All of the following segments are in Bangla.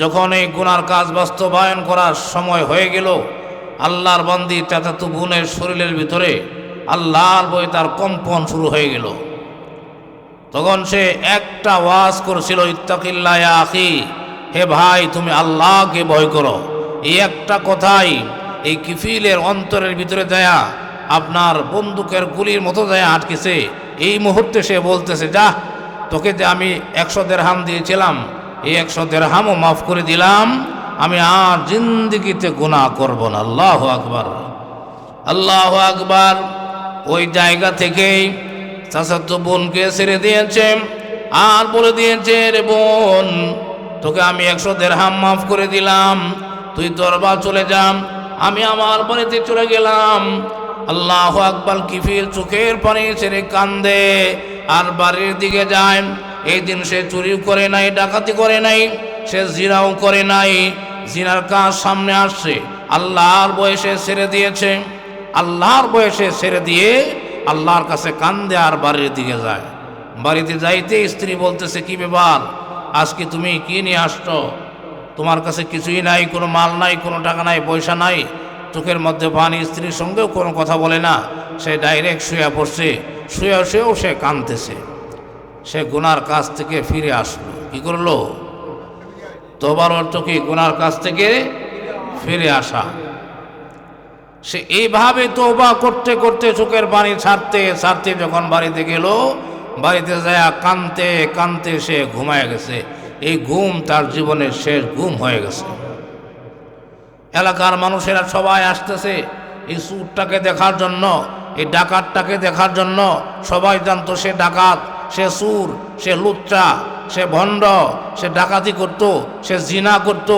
যখন এই গুনার কাজ বাস্তবায়ন করার সময় হয়ে গেল, আল্লাহর বান্দি চাচাতু বোনের শরীরের ভিতরে আল্লাহর বই তার কম্পন শুরু হয়ে গেল। তখন সে একটা ওয়াজ করছিল, ইত্তাকিল্লা আখি, হে ভাই, তুমি আল্লাহকে ভয় করো। এই একটা কথাই এই কিফিলের অন্তরের ভিতরে যায়া আপনার বন্দুকের গুলির মতো যায় আটকেছে। এই মুহূর্তে সে বলতেছে যা তোকে যে আমি একশো দেড়হাম দিয়েছিলাম এই একশো দেড়হামও মাফ করে দিলাম। আমি আর জিন্দিগিতে গুনাহ করব না। আল্লাহ আকবার। আল্লাহ আকবার। ওই জায়গা থেকেই চাচাতো বোনকে ছেড়ে দিয়েছে। আর বলে দিয়েছে, রে বোন, তোকে আমি একশো দেড়হাম মাফ করে দিলাম। তুই দরবা চলে যাম আমি আমার বাড়িতে চলে গেলাম। আল্লাহ আকবার কিফির চোখের পানি ছেড়ে কান্দে। আর বাড়ির দিকে যায়। এই দিন সে চুরি করে নাই, ডাকাতি করে নাই, সে জিরাও করে নাই। জিনার কাজ সামনে আসছে। আল্লাহর বয়সে ছেড়ে দিয়েছে। আল্লাহর বয়সে ছেড়ে দিয়ে আল্লাহর কাছে কান্দে আর বাড়ির দিকে যায়। বাড়িতে যাইতে স্ত্রী বলতেছে, কি ব্যাপার? আজকে তুমি কি নিয়ে আসছো? তোমার কাছে কিছুই নাই, কোনো মাল নাই, কোনো টাকা নাই, পয়সা নাই। চোখের মধ্যে পানি স্ত্রীর সঙ্গেও কোনো কথা বলে না। সে ডাইরেক্ট শুয়ে পড়ছে। শুয়ে শুয়েও সে কাঁদতেছে। সে গুনার কাছ থেকে ফিরে আসলো। কি করল? তোবার অর্থ কি? গুনার কাছ থেকে ফিরে আসা। সে এইভাবে তোবা করতে করতে চোখের পানি ছাড়তে ছাড়তে যখন বাড়িতে গেল, বাড়িতে যায় কানতে কানতে সে ঘুমায় গেছে। এই ঘুম তার জীবনের শেষ ঘুম হয়ে গেছে। এলাকার মানুষেরা সবাই আসতেছে এই সুরটাকে দেখার জন্য, এই ডাকাতটাকে দেখার জন্য। সবাই জানতো সে ডাকাত। সে সুর, সে লুচ্চা, সে ভণ্ড, সে ডাকাতি করত, সে জিনা করত।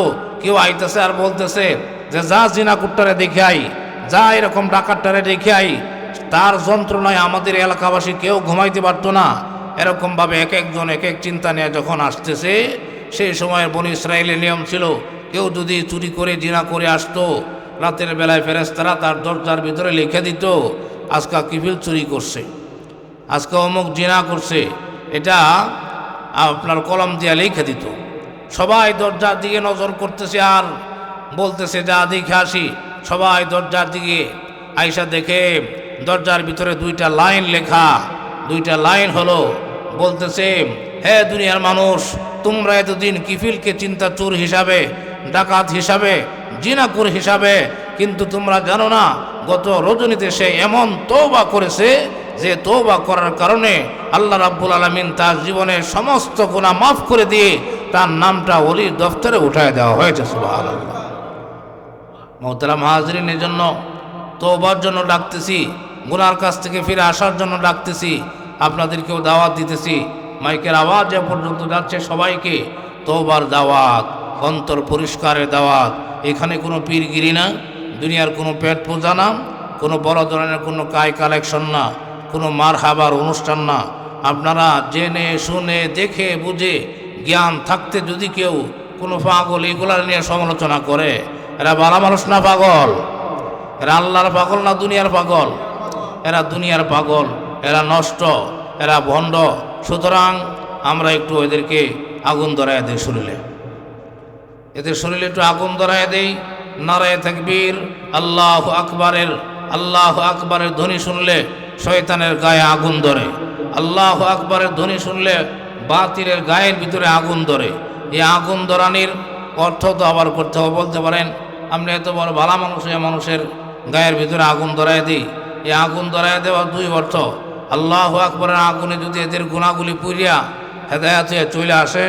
কেউ আইতেছে আর বলতেছে যে, যা জিনা কুট্টারে দেখে আই যা এরকম ডাকাতটারে দেখে আই তার যন্ত্রণায় আমাদের এলাকাবাসী কেউ ঘুমাইতে পারতো না। এরকমভাবে এক একজন এক এক চিন্তা নিয়ে যখন আসতেছে, সেই সময় বনি ইসরায়েলের নিয়ম ছিল, কেউ যদি চুরি করে, জিনা করে আসতো, রাতের বেলায় ফেরেস্তারা তার দরজার ভিতরে লিখে দিত আজকা কিফিল চুরি করছে। আজকে অমুক জিনা করছে, এটা আপনার কলম দিয়া লিখে দিত। সবাই দরজার দিকে নজর করতেছে আর বলতেছে, যা দেখে আসি। সবাই দরজার দিকে আইসা দেখে, দরজার ভিতরে দুইটা লাইন লেখা, দুইটা লাইন হলো, বলতেছে, হে দুনিয়ার মানুষ, তোমরা এতদিন কিফিলকে চিন্তা চোর হিসাবে, ডাকাত হিসাবে, জিনাকুর হিসাবে, কিন্তু তোমরা জানো না, গত রজনীতে সে এমন তৌবা করেছে যে তৌবা করার কারণে আল্লাহ রাব্বুল আলমিন তার জীবনের সমস্ত গুণা মাফ করে দিয়ে তার নামটা অলির দফতরে উঠায় দেওয়া হয়েছে সুবাহ মোহতারাম হাজরিনের জন্য তোবার জন্য ডাকতেছি, গুনার কাছ থেকে ফিরে আসার জন্য ডাকতেছি, আপনাদেরকেও দাওয়াত দিতেছি। মাইকের আওয়াজ যে পর্যন্ত যাচ্ছে সবাইকে তোবার দাওয়াত, অন্তর পরিষ্কারের দাওয়াত। এখানে কোনো পীরগিরি না, দুনিয়ার কোনো পেট পূজা না, কোনো বড় ধরনের কোনো কায় কালেকশন না। কোনো মার হাবার অনুষ্ঠান না। আপনারা জেনে, শুনে, দেখে, বুঝে জ্ঞান থাকতে যদি কেউ কোনো পাগল এগুলার নিয়ে সমালোচনা করে, এরা বালা মানুষ না পাগল? এরা আল্লাহর পাগল না দুনিয়ার পাগল? এরা দুনিয়ার পাগল, এরা নষ্ট, এরা ভণ্ড। সুতরাং আমরা একটু এদেরকে আগুন ধরায় দিই শরীরে। এদের শরীরে একটু আগুন ধরায় দেই। নারায় থাকবীর আল্লাহ আকবরের আল্লাহ আকবরের ধ্বনি শুনলে শয়তানের গায়ে আগুন ধরে। আল্লাহ আকবরের ধ্বনি শুনলে বাতিলের গায়ের ভিতরে আগুন ধরে। এই আগুন ধরানির অর্থ তো আবার করতে হবে, বলতে পারেন আপনি এত বড় ভালা মানুষ এই মানুষের গায়ের ভিতরে আগুন ধরায় দিই। এই আগুন ধরায় দেওয়ার দুই অর্থ, আল্লাহ আকবরের আগুনে যদি এদের গুণাগুলি পুরিয়া হেদায়াত হয়ে চলে আসে,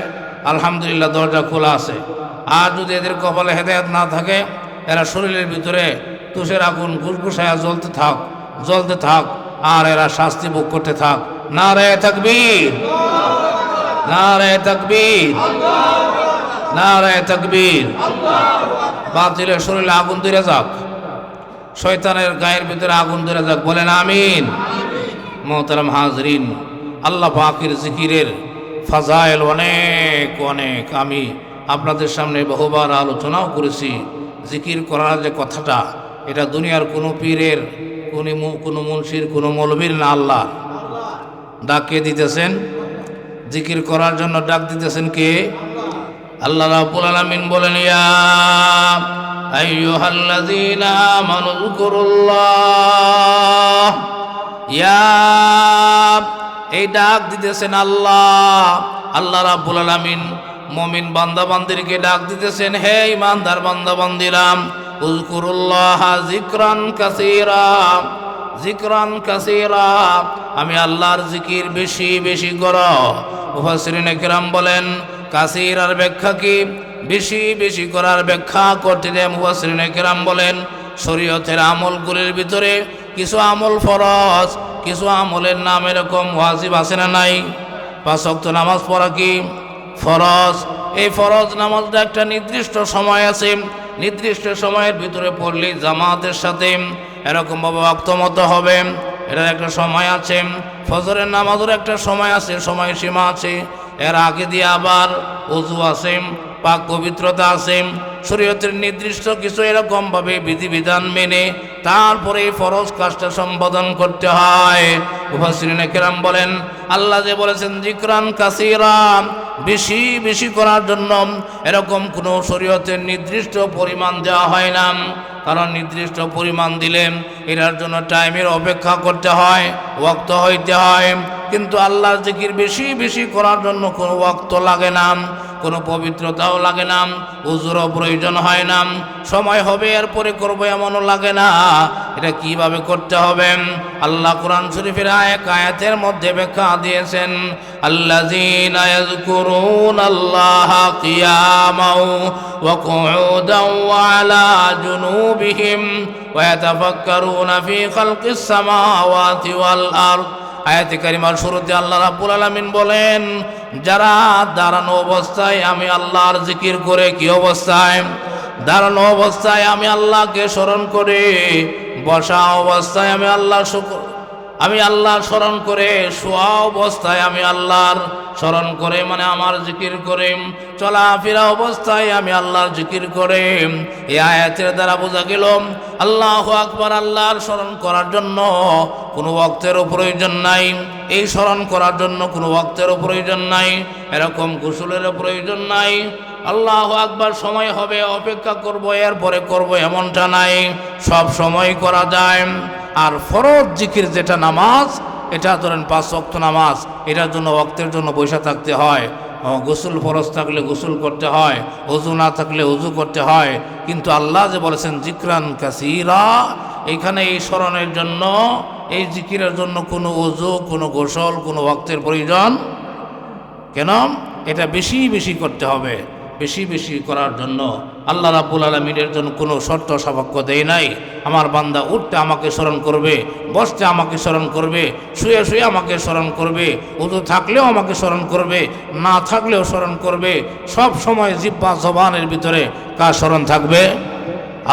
আলহামদুলিল্লাহ দরজা খোলা আছে। আর যদি এদের কপালে হেদায়াত না থাকে, এরা শরীরের ভিতরে তুষের আগুন গুসগুসায়া জ্বলতে থাক জ্বলতে থাক। আর এরা শাস্তি ভোগ করতে থাক। না রে তকবীর। না রে তকবীর। না রে তকবীর। বাতিলের শরীরে আগুন ধরে যাক। শয়তানের গায়ের ভিতরে আগুন ধরে যাক। বলেন আমিন। মোহতারাম হাজরিন, আল্লাহ পাকির জিকিরের ফাজাইল অনেক অনেক। আমি আপনাদের সামনে বহুবার আলোচনাও করেছি। জিকির করার যে কথাটা, এটা দুনিয়ার কোনো পীরের কোনো কোনো মুন্সির, কোনো মৌলবীর না আল্লাহ। ডাক কে দিতেছেন। জিকির করার জন্য ডাক দিতেছেন কে? আল্লাহ রাব্বুল আলামিন বলেন এই ডাক দিতেছেন আল্লাহ। আল্লাহ রাব্বুল আলামিন মুমিন বান্দা বান্দিরকে ডাক দিতেছেন, হে ইমানদার বান্দা বান্দিরাম উযকুরুল্লাহ যিকরান কাসীরা জিকরান কাসীরা। আমি আল্লাহর জিকির বেশি বেশি করো। মুফাসসিরিন একরাম বলেন, কাসির আর ব্যাখ্যা কি? বেশি বেশি করার ব্যাখ্যা করতে দেয় মুফাসসিরিন একরাম বলেন, শরীয়তের আমলগুলির ভিতরে কিছু আমল ফরজ, কিছু আমলের নাম এরকম ওয়াজিব আছে না নাই? পাঁচ নামাজ পড়া কি? ফরজ। এই ফরজ নামাজটা একটা নির্দিষ্ট সময় আছে। নির্দিষ্ট সময়ের ভিতরে পড়লে জামাতের সাথে এরকমভাবে অক্তমত হবে। এটার একটা সময় আছে। ফজরের নামাজের একটা সময় আছে, সময়সীমা আছে। এর আগে দিয়ে আবার অজু আছে, পাক পবিত্রতা আছে। শরীয়তের নির্দিষ্ট কিছু এরকমভাবে বিধিবিধান মেনে তারপরে এই ফরজ কাজটা সম্পাদন করতে হয়। মুফাসসিরিনে কেরাম বলেন, আল্লাহ যে বলেছেন জিকরান কাসিরাম বেশি বেশি করার জন্য এরকম কোনো শরীয়তের নির্দিষ্ট পরিমাণ দেওয়া হয় না। কারণ নির্দিষ্ট পরিমাণ দিলে এটার জন্য টাইমের অপেক্ষা করতে হয় ওক্ত হইতে হয়। কিন্তু আল্লাহর জিকির বেশি বেশি করার জন্য কোনো ওক্ত লাগে না। কোনো পবিত্রতাও লাগে না, উজুরও প্রয়োজন হয় না, সময় হবে, এরপরে করব এমনও লাগে না। এটা কীভাবে করতে হবে? আল্লাহ কোরআন শরীফের এক আয়াতের মধ্যে ব্যাখ্যা দিয়েছেন, আল্লাযীনা ইয়াযকুরুন আল্লাহ কিয়ামাও ওয়া কুউদাও ওয়া আয়াতে কারিমার শুরুতে আল্লাহ রাব্বুল আলামিন বলেন, যারা দাঁড়ানো অবস্থায় আমি আল্লাহর জিকির করে কি অবস্থায়? দাঁড়ানো অবস্থায় আমি আল্লাহকে স্মরণ করে, বসা অবস্থায় আমি আল্লাহ শুকর আমি আল্লাহর স্মরণ করে, শোয়া অবস্থায় আমি আল্লাহর স্মরণ করে মানে আমার জিকির করে, চলাফেরা অবস্থায় আমি আল্লাহর জিকির করে। এই আয়াতের দ্বারা বোঝা গেল, আল্লাহ আকবার, আল্লাহর স্মরণ করার জন্য কোনো বক্তেরও প্রয়োজন নাই। এই স্মরণ করার জন্য কোনো বক্তেরও প্রয়োজন নাই, এরকম গোসলেরও প্রয়োজন নাই। আল্লাহ আকবার সময় হবে, অপেক্ষা করব, এরপরে করব এমনটা নাই। সব সময় করা যায়। আর ফরজ জিকির যেটা নামাজ, এটা ধরেন পাঁচ অক্ত নামাজ, এটার জন্য অক্তের জন্য বৈশা থাকতে হয়। গোসল ফরজ থাকলে গোসল করতে হয়, অজু না থাকলে অজু করতে হয়। কিন্তু আল্লাহ যে বলেছেন, জিকরান কাসিরা, এখানে এই স্মরণের জন্য, এই জিকিরের জন্য কোনো অজু, কোনো গোসল, কোনো ভক্তের প্রয়োজন কেন? এটা বেশি বেশি করতে হবে। বেশি বেশি করার জন্য আল্লাহ রাব্বুল আলমিনের জন্য কোনো শর্ত সাপেক্ষ দেয় নাই। আমার বান্দা উঠতে আমাকে স্মরণ করবে, বসতে আমাকে স্মরণ করবে, শুয়ে শুয়ে আমাকে স্মরণ করবে উদু থাকলেও আমাকে স্মরণ করবে, না থাকলেও স্মরণ করবে, সব সময় জিব্বা জবানের ভিতরে কার স্মরণ থাকবে?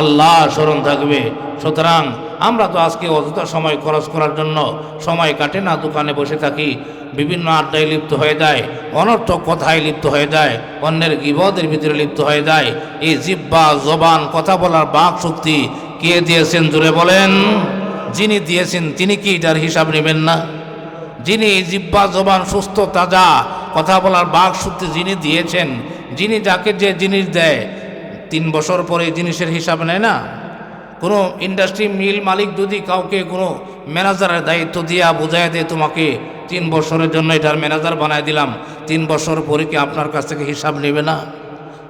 আল্লাহ স্মরণ থাকবে। সুতরাং আমরা তো আজকে অযথা সময় খরচ করার জন্য সময় কাটে না, দোকানে বসে থাকি। বিভিন্ন আড্ডায় লিপ্ত হয়ে যায়, অনর্থক কথায় লিপ্ত হয়ে যায়, অন্যের গিবদের ভিতরে লিপ্ত হয়ে যায়। এই জিব্বা, জবান, কথা বলার বাক শক্তি কে দিয়েছেন জুড়ে বলেন? যিনি দিয়েছেন, তিনি কি এটার হিসাব নেবেন না? যিনি জিব্বা, জবান, সুস্থ, তাজা, কথা বলার বাক শক্তি যিনি দিয়েছেন, যিনি যাকে যে জিনিস দেয়, তিন বছর পরে জিনিসের হিসাব নেয় না? কোনো ইন্ডাস্ট্রি মিল মালিক যদি কাউকে কোনো ম্যানেজারের দায়িত্ব দিয়া বোঝায় দেয়, তোমাকে তিন বছরের জন্য এটার ম্যানেজার বানায় দিলাম, তিন বছর পরে কি আপনার কাছ থেকে হিসাব নেবে না?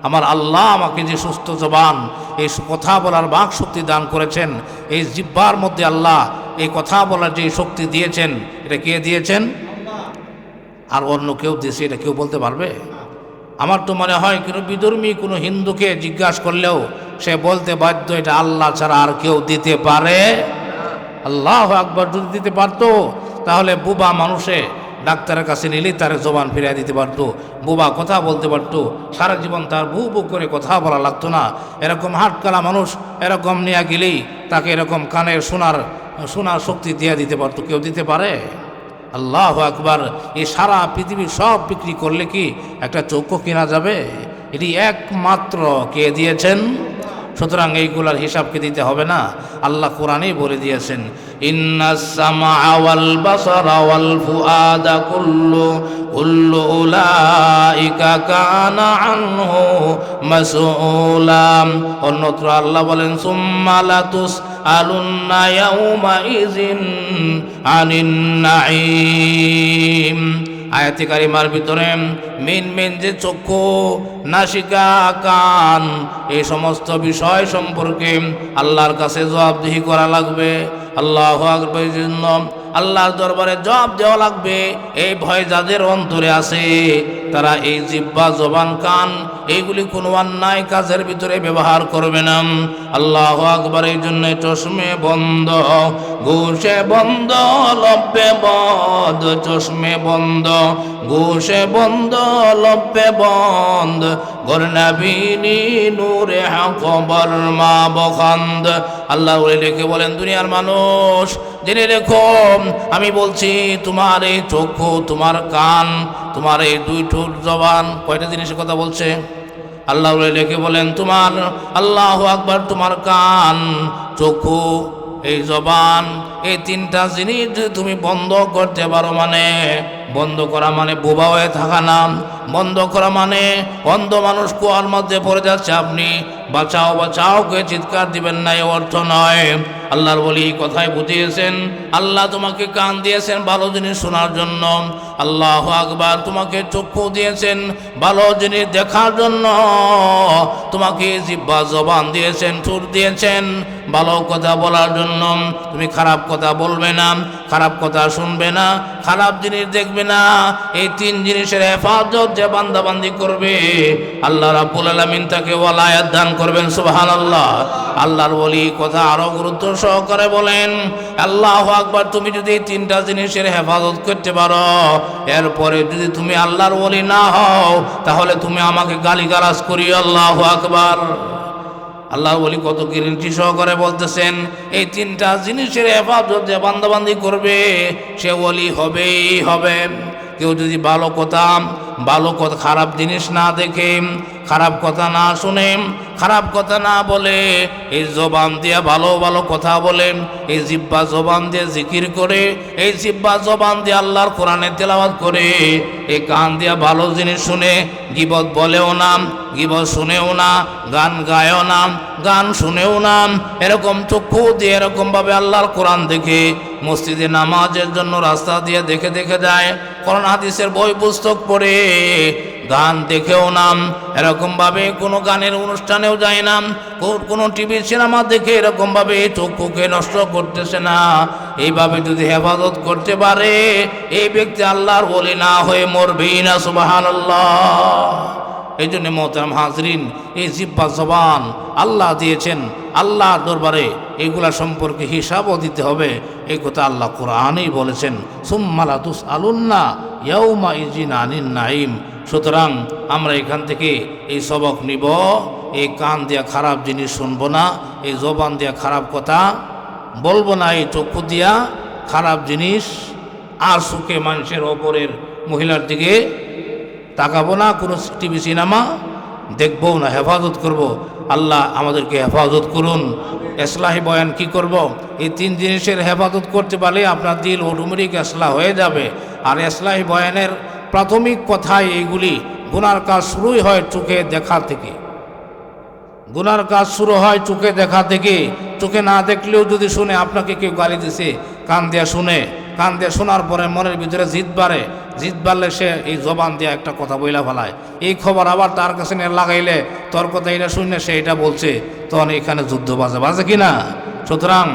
আমার আল্লাহ আমাকে যে সুস্থ জবান, এই কথা বলার বাক শক্তি দান করেছেন, এই জিব্বার মধ্যে আল্লাহ এই কথা বলার যে শক্তি দিয়েছেন, এটা কে দিয়েছেন? আর অন্য কেউ দিয়েছে, এটা কেউ বলতে পারবে? আমার তো মনে হয় কোনো বিধর্মী, কোনো হিন্দুকে জিজ্ঞাসা করলেও সে বলতে বাধ্য, এটা আল্লাহ ছাড়া আর কেউ দিতে পারে। আল্লাহ আকবর, যদি দিতে পারতো, তাহলে বুবা মানুষে ডাক্তারের কাছে নিলেই তার জবান ফিরিয়ে দিতে পারতো। বুবা কথা বলতে পারতো, সারা জীবন তার বু বু করে কথা বলা লাগতো না। এরকম হাটকালা মানুষ এরকম নিয়ে গেলেই তাকে এরকম কানের শোনার শোনার শক্তি দিয়ে দিতে পারতো। কেউ দিতে পারে? আল্লাহ আকবার এই সারা পৃথিবী সব বিক্রি করলে কি একটা চৌকো কেনা যাবে? এটি একমাত্র কে দিয়েছেন? সুতরাং এইগুলার হিসাবকে দিতে হবে না? আল্লাহ কোরআনেই বলে দিয়েছেন অন্যত্র আল্লাহ বলেন, সুম্মা লাতুস আলুন্না ইয়াউমা ইযিন আনিন নাঈম আয়াতি কারিমার ভিতরে মেন মেন যে চক্ষু, নাসিকা, কান, এই সমস্ত বিষয় সম্পর্কে আল্লাহর কাছে জবাবদিহি করা লাগবে। আল্লাহ আকবরের জন্য আল্লাহর দরবারে জবাব দেওয়া লাগবে। এই ভয় যাদের অন্তরে আছে, তারা এই জিব্বা, জবান, কান এইগুলি কোনো অন্যায় কাজের ভিতরে ব্যবহার করবে না। আল্লাহ আকবর, এই জন্য চশমে বন্ধ, ঘুষে বন্ধ, লব্বে বন্ধ, চশমে বন্ধ, ঘুষে বন্ধ, লব্বে বন্ধ। নূরে হাকবর মা বখান্দ। আল্লাহ বলে রেখে বলেন, দুনিয়ার মানুষ, জেনে রেখো, আমি বলছি, তোমার এই চক্ষু, তোমার কান, তোমার এই দুই ঠোঁট জবান, কয়টা জিনিসের কথা বলছে? আল্লাহ রেখে বলেন, তোমার আল্লাহ আকবার, তোমার কান, চক্ষু, এই জবান, এই তিনটা জিনিস তুমি বন্ধ করতে পারো মানে বন্ধ করা মানে বোবা হয়ে থাকা না। বন্ধ করা মানে অন্ধ মানুষ কুয়ার মধ্যে পড়ে যাচ্ছে আপনি। বাঁচাও বাঁচাও, কে চিৎকার দিবেন না, এ অর্থ নয়। আল্লাহর বলি এই কথাই বুঝিয়েছেন। আল্লাহ তোমাকে কান দিয়েছেন ভালো জিনিস শোনার জন্য। আল্লাহ আকবার তোমাকে চক্ষু দিয়েছেন ভালো জিনিস দেখার জন্য। তোমাকে জিব্বা, জবান দিয়েছেন ঠুর দিয়েছেন ভালো কথা বলার জন্য। তুমি খারাপ কথা বলবে না, খারাপ কথা শুনবে না, খারাপ জিনিস দেখবে না। এই তিন জিনিসের হেফাজত যে বান্দাবান্দি করবে, আল্লাহ রাব্বুল আলামিন তাকে ওয়ালায়াত দান করবেন, সুবহানাল্লাহ। আল্লাহর বলি কথা আরও গুরুত্ব সহকারে বলেন, আল্লাহ আকবার, তুমি যদি তিনটা জিনিসের হেফাজত করতে পারো, এরপরে যদি তুমি আল্লাহর বলি না হও, তাহলে তুমি আমাকে গালিগালাজ করি আল্লাহ আকবার। আল্লাহ বলি কত গ্যারেন্টি সহকারে বলতেছেন, এই তিনটা জিনিসের হেফাজত যে বান্দাবান্দি করবে, সে ওলি হবেই হবে। কেউ যদি ভালো কথা ভালো কথা, খারাপ জিনিস না দেখে, খারাপ কথা না শুনে, খারাপ কথা না বলে, এই জবান দিয়ে ভালো ভালো কথা বলে, এই জিব্বা জবান দিয়ে জিকির করে, এই জিব্বা জবান দিয়ে আল্লাহর কোরআনে তেলাওয়াত করে, এই কান দিয়া ভালো জিনিস শুনে গিবত বলেও না, গিবত শুনেও না, গান গায়ও না, গান শুনেও না, এরকম চক্ষু দিয়ে এরকমভাবে আল্লাহর কোরআন দেখে, মসজিদে নামাজের জন্য রাস্তা দিয়ে দেখে দেখে যায় কোরআন হাদিসের বই পুস্তক পড়ে, গান দেখেও নাম। এরকমভাবে কোনো গানের অনুষ্ঠানেও যায় না। কোনো টিভি সিনেমা দেখে এরকমভাবে চক্ষুকে নষ্ট করতেছে না। এইভাবে যদি হেফাজত করতে পারে, এই ব্যক্তি আল্লাহর বলি না হয়ে মরবেই না সুবাহান এই জন্য মোহতারাম হাজরিন, এই জিব্বা জবান আল্লাহ দিয়েছেন। আল্লাহর দরবারে এগুলা সম্পর্কে হিসাবও দিতে হবে। এই কথা আল্লাহ কোরআনই বলেছেন, সুম্মালা তুস আলুন্না ইয়াউমা ইজিন আনিন নাইম সুতরাং আমরা এখান থেকে এই সবক নিব, এই কান দিয়া খারাপ জিনিস শুনব না, এই জবান দিয়া খারাপ কথা বলব না, এই চক্ষু দিয়া খারাপ জিনিস আর সুখে মানুষের ওপরের মহিলার দিকে তাকাবো না, কোনো টিভি, সিনেমা দেখব না, হেফাজত করব। আল্লাহ আমাদেরকে হেফাজত করুন। এসলাহি বয়ান কি করব? এই তিন জিনিসের হেফাজত করতে পারলে আপনার দিল অটোমেটিক এসলা হয়ে যাবে। আর এসলাহি বয়ানের প্রাথমিক কথাই এইগুলি। গুনার কাজ শুরুই হয় চোখে দেখা থেকে। গুনার কাজ শুরু হয় চোখে দেখা থেকে। চোখে না দেখলেও যদি শুনে আপনাকে কেউ গালি দিছে, কান দেয়া শুনে। কান দিয়ে শোনার পরে মনের ভিতরে জিত বাড়ে। জিদ বাড়লে সে এই জবান দিয়ে একটা কথা বইলা ফেলায়। এই খবর আবার তার কাছে নিয়ে লাগাইলে তোর কথা এটা শুনে সে এটা বলছে, তখন এখানে যুদ্ধ বাজে বাজে কিনা সুতরাং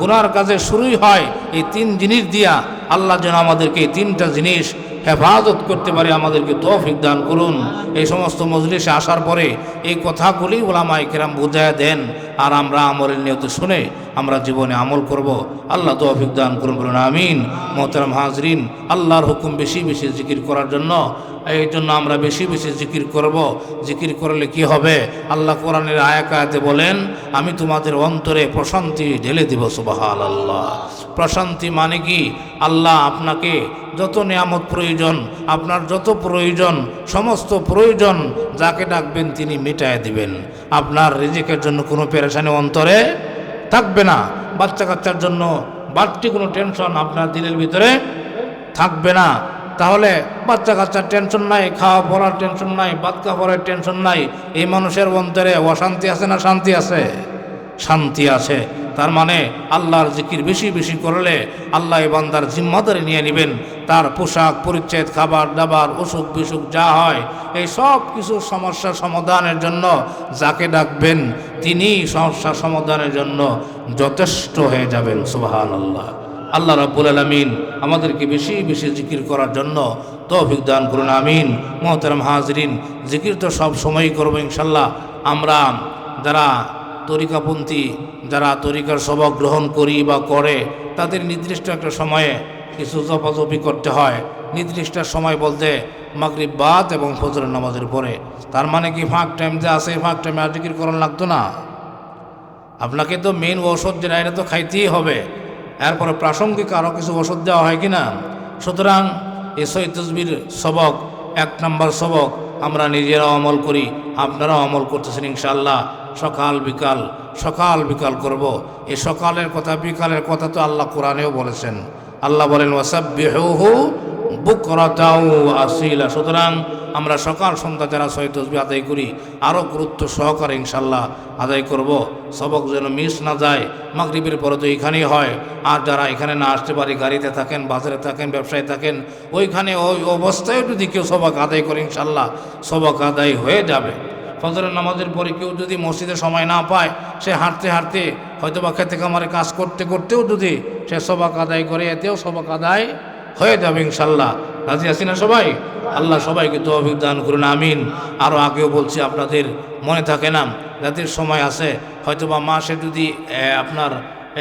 গুনার কাজে শুরুই হয় এই তিন জিনিস দিয়া। আল্লাহ যেন আমাদেরকে এই তিনটা জিনিস হেফাজত করতে পারে, আমাদেরকে তৌফিক দান করুন। এই সমস্ত মজলিসে আসার পরে এই কথাগুলি ওলামাই কেরাম বুঝায় দেন আর আমরা আমলের নিয়ত শুনে আমরা জীবনে আমল করব। আল্লাহ তৌফিক দান করুন বলুন, আমিন। মোহতারাম হাজরিন, আল্লাহর হুকুম বেশি বেশি জিকির করার জন্য, এই জন্য আমরা বেশি বেশি জিকির করব। জিকির করলে কি হবে? আল্লাহ কোরআনের আয়াকায়াতে বলেন, আমি তোমাদের অন্তরে প্রশান্তি ঢেলে দিব সুবাহাল আল্লাহ প্রশান্তি মানে কি? আল্লাহ আপনাকে যত নিয়ামত প্রয়োজন, আপনার যত প্রয়োজন, সমস্ত প্রয়োজন যাকে ডাকবেন তিনি মিটায় দিবেন। আপনার রিজিকের জন্য কোনো পেরেশানি অন্তরে থাকবে না। বাচ্চা কাচ্চার জন্য বাড়তি কোনো টেনশন আপনার দিলের ভিতরে থাকবে না। তাহলে বাচ্চা কাচ্চার টেনশন নাই, খাওয়া পড়ার টেনশন নাই বাচ্চা পড়ার টেনশন নাই, এই মানুষের অন্তরে অশান্তি আছে না শান্তি আছে? শান্তি আছে। তার মানে আল্লাহর জিকির বেশি বেশি করলে আল্লাহ বান্দার জিম্মাদারি নিয়ে নেবেন। তার পোশাক, পরিচ্ছেদ, খাবার, দাবার, অসুখ বিসুখ যা হয়, এই সব কিছু সমস্যার সমাধানের জন্য যাকে ডাকবেন, তিনি সমস্যার সমাধানের জন্য যথেষ্ট হয়ে যাবেন। সুবাহান আল্লাহ আল্লাহ রাব্বুল আলমিন আমাদেরকে বেশি বেশি জিকির করার জন্য তৌফিক দান করুন, আমিন। মোহতারাম হাজরিন, জিকির তো সব সময়ই করব ইনশাল্লাহ। আমরা যারা তরিকাপন্থী যারা তরিকার সবক গ্রহণ করি বা করে, তাদের নির্দিষ্ট একটা সময়ে কিছু জপাজপি করতে হয়। নির্দিষ্ট সময় বলতে মাগরিব বাদ এবং ফজরের নামাজের পরে। তার মানে কি ফাঁক টাইম যে আছে, ফাঁক টাইমে আর জিকির করার লাগতো না? আপনাকে তো মেন ওষুধ যেটা এটা তো খাইতেই হবে। এরপরে প্রাসঙ্গিক আরও কিছু ওষুধ দেওয়া হয় কি না সুতরাং এই সৈয়দ তসবির সবক, এক নম্বর সবক আমরা নিজেরাও অমল করি, আপনারাও আমল করতেছেন ইনশাল্লাহ সকাল বিকাল সকাল বিকাল করব। এই সকালের কথা, বিকালের কথা তো আল্লাহ কোরআনেও বলেছেন। আল্লাহ বলেন সুতরাং আমরা সকাল সন্ধ্যা যারা সৈয়দ তসবি আদায় করি, আরও গুরুত্ব সহকারে ইনশাল্লাহ আদায় করব। সবক যেন মিস না যায়, মাগরিবের পরে তো এখানেই হয়। আর যারা এখানে না আসতে পারে, গাড়িতে থাকেন, বাজারে থাকেন, ব্যবসায় থাকেন, ওইখানে ওই অবস্থায় যদি কেউ সবক আদায় করে ইনশাল্লাহ সবক আদায় হয়ে যাবে। ফজরের নামাজের পরে কেউ যদি মসজিদে সময় না পায়, সে হাঁটতে হাঁটতে হয়তো বা খেতে কামারে কাজ করতে করতেও যদি সে সবাক আদায় করে, এতেও সবাক আদায় হয়ে যাবে ইনশাল্লাহ। রাজি আছি না সবাই? আল্লাহ সবাইকে তো অভিজ্ঞান করুন, আমিন। আরও আগেও বলছি, আপনাদের মনে থাকে না, যাদের সময় আছে হয়তো বা মাসে যদি আপনার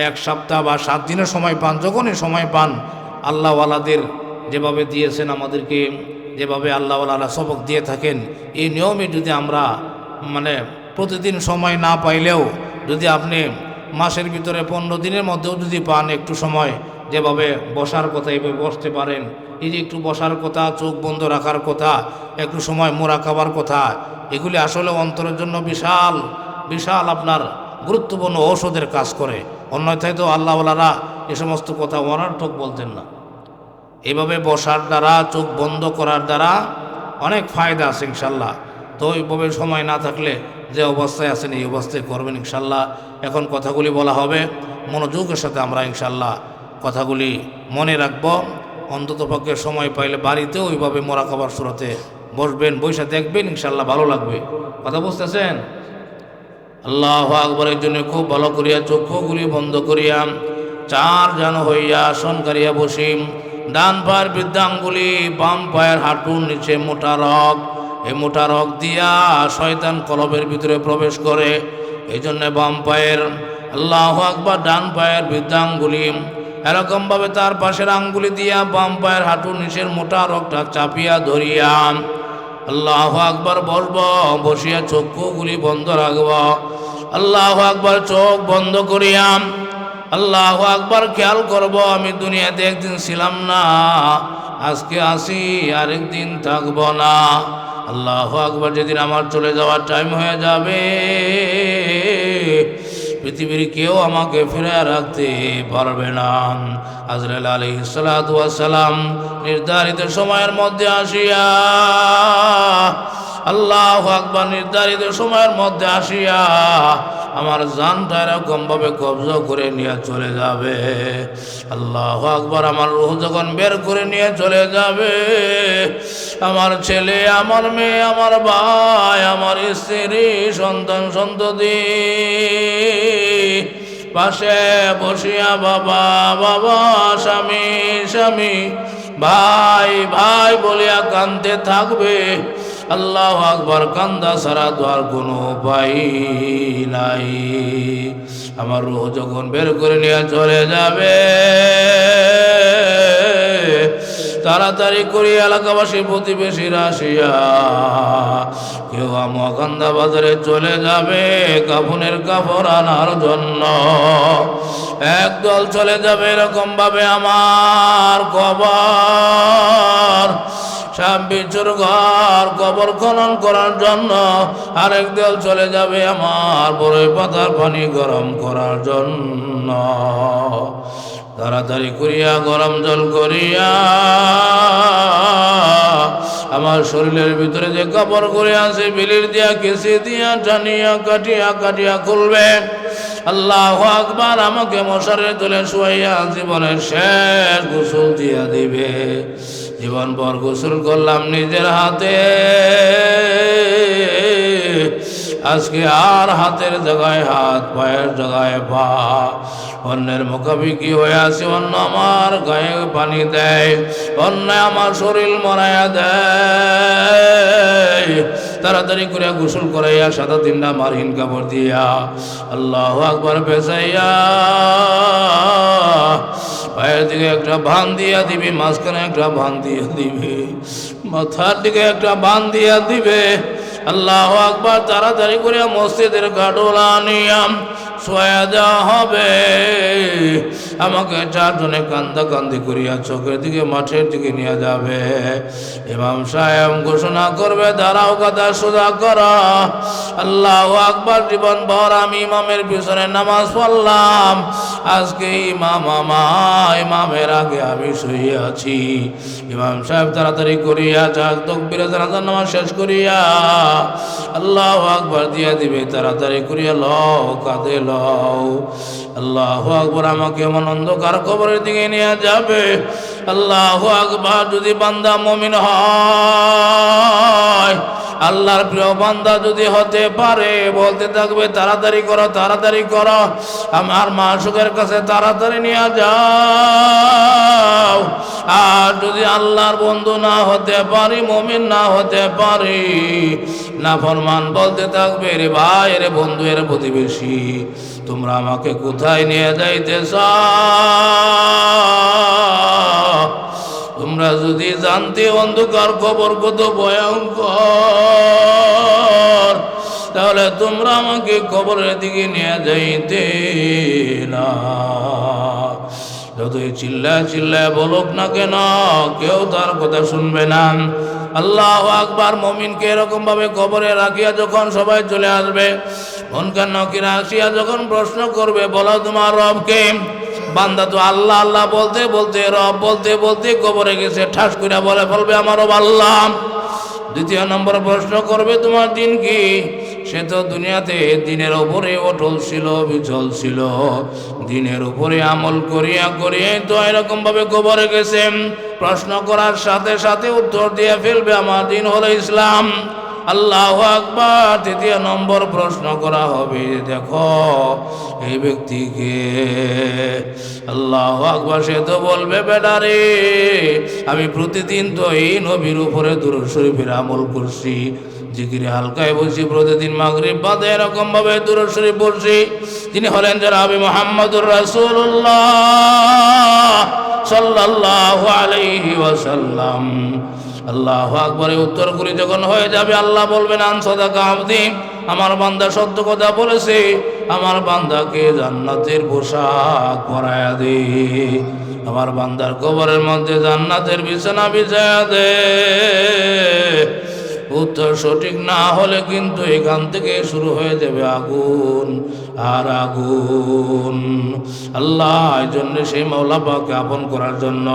এক সপ্তাহ বা সাত দিনের সময় পান, যখনই সময় পান, আল্লাহওয়ালাদের যেভাবে দিয়েছেন আমাদেরকে যেভাবে আল্লাহওয়ালা সবক দিয়ে থাকেন, এই নিয়মে যদি আমরা মানে প্রতিদিন সময় না পাইলেও যদি আপনি মাসের ভিতরে পনেরো দিনের মধ্যেও যদি পান একটু সময়, যেভাবে বসার কথা এভাবে বসতে পারেন, এই যে একটু বসার কথা, চোখ বন্ধ রাখার কথা, একটু সময় মোরা খাবার কথা, এগুলি আসলে অন্তরের জন্য বিশাল বিশাল আপনার গুরুত্বপূর্ণ ঔষধের কাজ করে। অন্যথায় তো আল্লাহওয়ালারা এ সমস্ত কথা অনার্থক বলতেন না। এভাবে বসার দ্বারা, চোখ বন্ধ করার দ্বারা অনেক ফায়দা আছে ইনশাল্লাহ। তো ওইভাবে সময় না থাকলে যে অবস্থায় আছেন এই অবস্থায় করবেন ইনশাল্লাহ। এখন কথাগুলি বলা হবে, মনোযোগের সাথে আমরা ইনশাল্লাহ কথাগুলি মনে রাখব। অন্তত পক্ষে সময় পাইলে বাড়িতেও ওইভাবে মরা খাবার সুরতে বসবেন বৈশা দেখবেন, ইনশাল্লাহ ভালো লাগবে। কথা বুঝতেছেন? আল্লাহ আকবরের জন্য খুব ভালো করিয়া চক্ষুগুলি বন্ধ করিয়া চার যেন হইয়া আসন করিয়া বসিম। ডান পায়ের বৃদ্ধাঙ্গুলি বাম পায়ের হাঁটুর নিচে মোটা রক এই মোটা রক দিয়া শয়তান কলবের ভিতরে প্রবেশ করে। এই জন্য বাম পায়ের, আল্লাহ আকবর, ডান পায়ের বৃদ্ধাঙ্গুলি, এরকমভাবে তার পাশের আঙ্গুলি দিয়া বাম পায়ের হাঁটুর নিচের মোটা রকটা চাপিয়া ধরিয়া আল্লাহ আকবার বলব বসিয়া চক্ষুগুলি বন্ধ রাখব। আল্লাহ আকবার চোখ বন্ধ করিয়াম আল্লাহ আকবার খেয়াল করব, আমি দুনিয়াতে একদিন ছিলাম না, আজকে আসি, আরেকদিন থাকব না। আল্লাহ আকবার যেদিন আমার চলে যাওয়ার টাইম হয়ে যাবে, পৃথিবীর কেউ আমাকে ফিরে রাখতে পারবে না। আজরাল আলী সালাম নির্ধারিত সময়ের মধ্যে আসিয়া, আল্লাহ আকবার নির্ধারিত সময়ের মধ্যে আসিয়া আমার জান জানটা এরকমভাবে কবজা করে নিয়ে চলে যাবে। আল্লাহ আকবার, আমার রুহ যখন বের করে নিয়ে চলে যাবে। আমার ছেলে, আমার মেয়ে, আমার ভাই, আমার স্ত্রী, সন্তান, সন্ততি, পাশে বসিয়া বাবা বাবা, স্বামী স্বামী, ভাই ভাই বলিয়া কান্দতে থাকবে। আল্লাহ আকবার, কান্দা সারা দোয়ার কোনো উপায় নাই। আমার রুহ যখন বের করে নিয়ে চলে যাবে, তাড়াতাড়ি করি এলাকাবাসী, প্রতিবেশীরা আসিয়া কেউ আমকান্দা বাজারে চলে যাবে, কাফনের কাপড় আনার জন্য। একদল চলে যাবে এরকম ভাবে আমার কবর। বিচুর ঘর কবর খনন করার জন্য আরেক দল চলে যাবে আমার বড়ই পাতার পানি গরম করার জন্য। তাড়াতাড়ি করিয়া গরম জল করিয়া আমার শরীরের ভিতরে যে কাপড় করে আছে, বিলির দিয়া কেসে দিয়া টানিয়া কাটিয়া কাটিয়া খুলবে। আল্লাহ আকবার আমাকে মশারে তুলে শুয়াইয়া জীবনের শেষ গোসল দিয়া দিবে। জীবন পর গোসল করলাম নিজের হাতে। আজকে আর হাতের জায়গায় হাত, পায়ের জায়গায় পা, অন্যের মুখাপিকি হয়ে আছে, অন্য আমার গায়ে পানি দেয়, অন্য আমার শরীর মরাইয়া দেয়। তাড়াতাড়ি করে গোসল করাইয়া সাদা তিনটা মারহিন কাপড় দিয়া আল্লাহ আকবার পেশাইয়া পায়ের দিকে একটা ভান দিয়া দিবি, মাঝখানে একটা ভান দিয়া দিবি, মাথার দিকে একটা বান দিয়া দিবে। আল্লাহ আকবার তাড়াতাড়ি করে মসজিদের গাডোলা নিয়াম সোয়া দেওয়া হবে। আমাকে চারজনে কান্দা কান্দি করিয়া চোখের দিকে, মাঠের দিকে নিয়ে যাবে। ইমাম সাহেব ঘোষণা করবে, দাঁড়াও কথা সোজা কর। আল্লাহ আকবার, জীবন ভর আমি ইমামের পিছনে নামাজ পড়লাম। আজকে ইমাম আমা ইমামের আগে আমি শুয়ে আছি। ইমাম সাহেব তাড়াতাড়ি করিয়া যাক, তকবিরে জানাজার নামাজ শেষ করিয়া আল্লাহ আকবার দিয়া দিবে, তাড়াতাড়ি করিয়া লও, কাঁদে লও। আল্লাহ আকবর আমাকে এমন অন্ধকার কবরের দিকে নিয়ে যাবে। আল্লাহ আকবার, যদি বান্দা মমিন হয়, আল্লাহর প্রিয় বান্দা যদি হতে পারে, বলতে থাকবে, তাড়াতাড়ি করো তাড়াতাড়ি করো। আমার মা সুখের কাছে তাড়াতাড়ি নিয়ে যাও। আর যদি আল্লাহর বন্ধু না হতে পারি, মমিন না হতে পারি না ফরমান বলতে থাকবে, রে ভাই, রে বন্ধু, এর প্রতিবেশী। তোমরা আমাকে কোথায় নিয়ে যাইতে তোমরা যদি জানতে অন্ধকার খবর কত ভয়ঙ্কর, তাহলে তোমরা আমাকে খবরের দিকে নিয়ে যাইতে না। যতই চিল্লায় চিল্লায় বলুক না কেন, কেউ তার কথা শুনবে না। আল্লাহ আকবার, মমিনকে এরকম ভাবে কবরে রাখিয়া যখন সবাই চলে আসবে মনকার নকিরা আসিয়া যখন প্রশ্ন করবে, বলো তোমার রবকে। বান্দা তো আল্লাহ আল্লাহ বলতে বলতে, রব বলতে বলতে কবরে গেছে, ঠাস করে বলে বলবে আমার রব আল্লাহ। দ্বিতীয় নম্বর প্রশ্ন করবে, তোমার দিন কি? সে তো দুনিয়াতে দিনের ওপরে অটল ছিল, বিচল ছিল। দিনের উপরে আমল করিয়া করিয়া তো এরকম ভাবে কবরে গেছে। প্রশ্ন করার সাথে সাথে উত্তর দিয়ে ফেলবে, আমার দিন হলো ইসলাম। আল্লাহ আকবার তৃতীয় নম্বর প্রশ্ন করা হবে, দেখো, এই ব্যক্তিকে আল্লাহ আকবার, সে তো বলবে বেটারে আমি প্রতিদিন তো এই নবীর উপরে দূর শরীফের আমল করছি। জিকিরে হালকায় বলছি প্রতিদিন মাগরিব বাদে এরকম ভাবে দূর শরীফ পড়ছি তিনি হলেন জনাবি মোহাম্মদুর রাসূলুল্লাহ সাল্লাল্লাহু আলাইহি ওয়াসাল্লাম। আল্লাহ আকবরে উত্তর করি যখন হয়ে যাবে, আল্লাহ বলবেন আনসদা কামদি আমার বান্দা সত্য কথা বলেছে, আমার বান্দাকে জান্নাতের পোশাক পরায়া দে, আমার বান্দার কবরের মধ্যে জান্নাতের বিছানা বিছায়া দে। উত্তর সঠিক না হলে কিন্তু এখান থেকে শুরু হয়ে যাবে আগুন, আর আগুন। আল্লাহ, এই জন্য সেই মাওলা পাকে আপন করার জন্য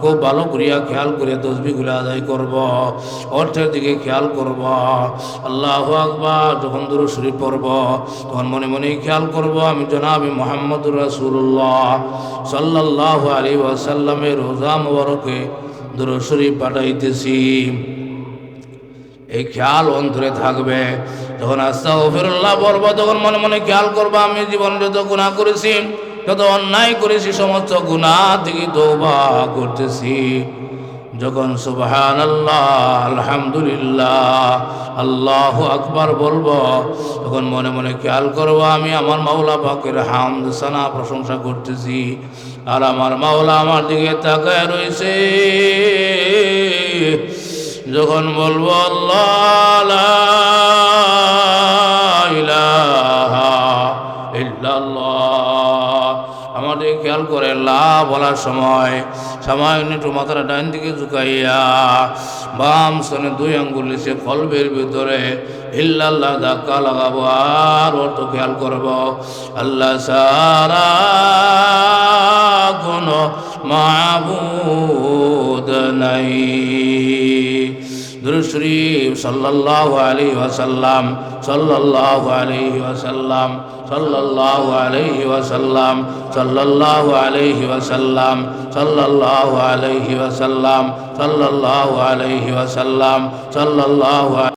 খুব ভালো করিয়া খেয়াল করে তসবিগুলো আদায় করব, অর্থের দিকে খেয়াল করব। আল্লাহ আকবার, যখন দূর শরীফ পড়ব, তখন মনে মনে খেয়াল করব, আমি জনাবি মোহাম্মদুর রাসুল্লাহ সাল্লাহ আলী ওয়াসাল্লামের রোজা মোবারকে শরীফ পাঠাইতেছি। এই খেয়াল অন্তরে থাকবে। যখন আস্তা ফেরুল্লাহ বলব, তখন মনে মনে খেয়াল করব, আমি জীবনে যত গুণা করেছি, যত অন্যায় করেছি, সমস্ত গুণা থেকে তৌবা করতেছি। যখন সুবহান আল্লাহ আলহামদুলিল্লাহ, আল্লাহ আকবার বলব, তখন মনে মনে খেয়াল করব, আমি আমার মাওলা পাকের হামদ সানা প্রশংসা করতেছি। আর আমার মাওলা আমার দিকে তাকায় রয়েছে। যখন বলব আমাদের খেয়াল করে, লা বলার সময়, সামান্য একটু মাথাটা ডান দিকে ঝুঁকাইয়া বাম সনে দুই আঙ্গুল সে কলবের ভিতরে, ইল্লাল্লাহ ধাক্কা লাগাবো আর অর্থ খেয়াল করব। আল্লাহ সারা কোনো মাবুদ নাই দুরূদ শরীফ সাল্লাল্লাহু আলাইহি ওয়াসাল্লাম, সাল্লাল্লাহু আলাইহি ওয়াসাল্লাম, সাল্লাল্লাহু আলাইহি ওয়াসাল্লাম, সাল্লাল্লাহু আলাইহি ওয়াসাল্লাম, সাল্লাল্লাহু আলাইহি ওয়াসাল্লাম, সাল্লাল্লাহু আলাইহি ওয়াসাল্লাম, সাল্লাল্লাহু